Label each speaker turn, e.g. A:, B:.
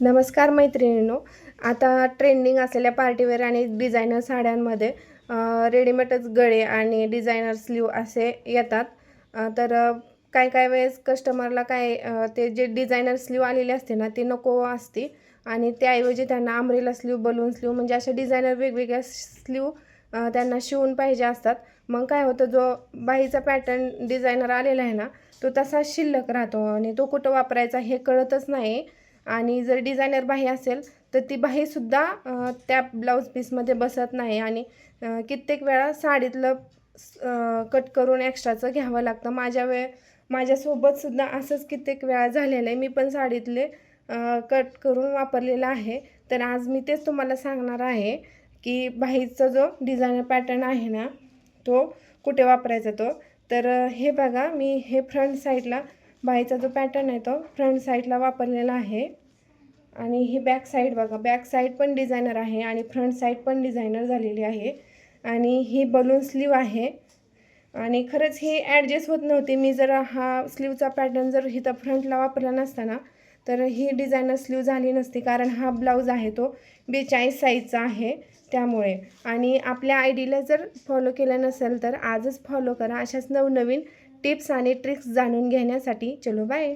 A: नमस्कार मैत्रिणींनो. आता ट्रेंडिंग असलेल्या पार्टीवेअर आणि डिझायनर साड्यांमध्ये रेडीमेडच गळे आणि डिझायनर स्लीव असे येतात. तर काय काय वेळेस कस्टमरला काय ते जे डिझायनर स्लीव आलेली असते ना ती नको असते. आणि त्याऐवजी त्यांना आमरेला स्लीव बलून स्लीव म्हणजे अशा डिझायनर वेगवेगळ्या स्लीव त्यांना शिवून पाहिजे असतात. मग काय होतं जो बाईचा पॅटर्न डिझायनर आलेला आहे ना तो तसा शिल्लक राहतो आणि तो कुठं वापरायचा हे कळतच नाही. आणि जर डिझायनर बाही असेल तर ती बाहीसुद्धा त्या ब्लाऊज पीसमध्ये बसत नाही. आणि कित्येक वेळा साडीतलं कट करून एक्स्ट्राचं घ्यावं लागतं. माझ्या वेळ माझ्यासोबतसुद्धा असंच कित्येक वेळा झालेलं आहे. मी पण साडीतले कट करून वापरलेलं आहे. तर आज मी तेच तुम्हाला सांगणार आहे की बाहीचा जो डिझायनर पॅटर्न आहे ना तो कुठे वापरायचा तो? तर हे बघा मी हे फ्रंट साईडला बाईचा जो पॅटर्न आहे तो फ्रंट साईडला वापरलेला आहे. आणि ही बॅक साईड बघा बॅक साईड पण डिझायनर आहे आणि फ्रंट साईड पण डिझायनर झालेली आहे. आणि ही बलून स्लीव आहे. आणि खरंच ही ॲडजस्ट होत नव्हती. मी जर हा स्लीवचा पॅटर्न जर इथं फ्रंटला वापरला नसताना तर ही डिझायनर स्लीव झाली नसती. कारण हा ब्लाऊज आहे तो बेचाळीस साईजचा आहे त्यामुळे. आणि आपल्या आय डीला जर फॉलो केलं नसेल तर आजच फॉलो करा. अशाच नवनवीन टिप्स आणि ट्रिक्स जाणून घेण्यासाठी. चलो बाय